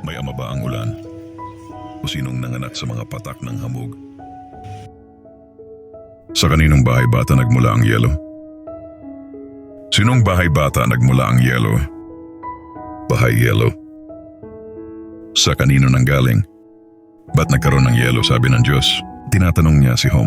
May ama ba ang ulan? O sinong nanganak sa mga patak ng hamog? Sa kaninong bahay bata nagmula ang yelo? Sinong bahay bata nagmula ang yelo? Bahay yelo. Sa kanino nang galing? Ba't nagkaroon ng yelo sabi ng Diyos? Tinatanong niya si Hom.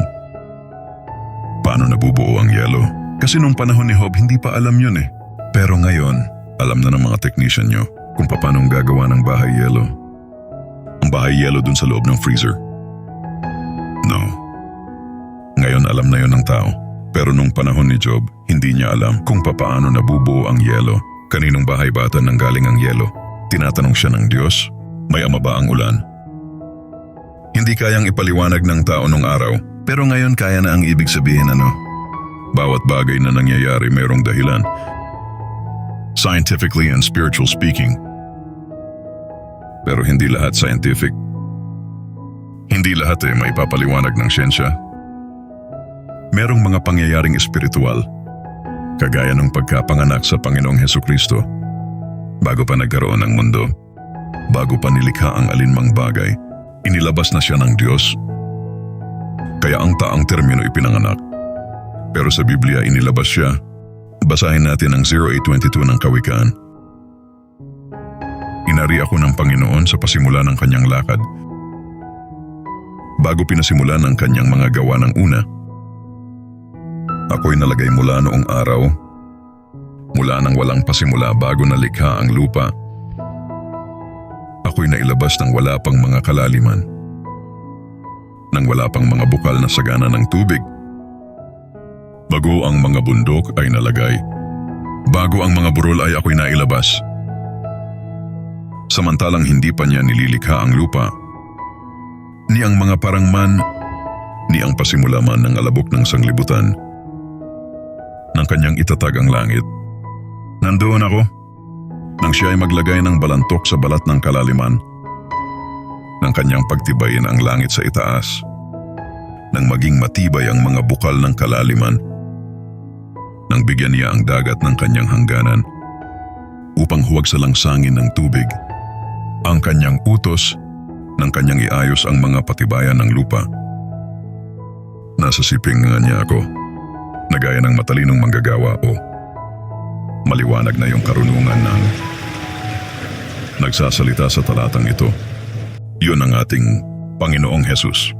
Paano nabubuo ang yelo? Kasi nung panahon ni Hob hindi pa alam yun eh. Pero ngayon, alam na ng mga technician nyo kung paano gagawa ng bahay yelo. Ang bahay yelo dun sa loob ng freezer. No. Ngayon alam na yon ng tao. Pero nung panahon ni Job, hindi niya alam kung papaano nabubuo ang yelo. Kaninong bahay bata nang galing ang yelo? Tinatanong siya ng Diyos, may ama ba ang ulan? Hindi kayang ipaliwanag ng tao nung araw, pero ngayon kaya na ang ibig sabihin ano. Bawat bagay na nangyayari mayroong dahilan. Scientifically and spiritual speaking. Pero hindi lahat scientific. Hindi lahat eh may papaliwanag ng siyensya. Merong mga pangyayaring espiritual, kagaya ng pagkapanganak sa Panginoong Heso Kristo, bago pa nagkaroon ng mundo, bago pa nilikha ang alinmang bagay, inilabas na siya ng Diyos. Kaya ang taang termino ipinanganak. Pero sa Biblia inilabas siya. Basahin natin ang 0822 ng Kawikaan. Inari ako ng Panginoon sa pasimula ng kanyang lakad. Bago pinasimula ng kanyang mga gawa ng una, ako'y nalagay mula noong araw, mula nang walang pasimula bago nalikha ang lupa. Ako'y nailabas ng wala pang mga kalaliman, nang wala pang mga bukal na sagana ng tubig. Bago ang mga bundok ay nalagay, bago ang mga burol ay ako'y nailabas. Samantalang hindi pa niya nililikha ang lupa, ni ang mga parangman, ni ang pasimula man ng alabok ng sanglibutan, nang kanyang itatag ang langit. Nandoon ako, nang siya ay maglagay ng balantok sa balat ng kalaliman, nang kanyang pagtibayin ang langit sa itaas, nang maging matibay ang mga bukal ng kalaliman, nang bigyan niya ang dagat ng kanyang hangganan, upang huwag salangsangin ng tubig, ang kanyang utos, nang kanyang iayos ang mga patibayan ng lupa. Nasa siping nga niya ako, na gaya ng matalinong manggagawa o maliwanag na yung karunungan ng nagsasalita sa talatang ito. Yun ang ating Panginoong Hesus.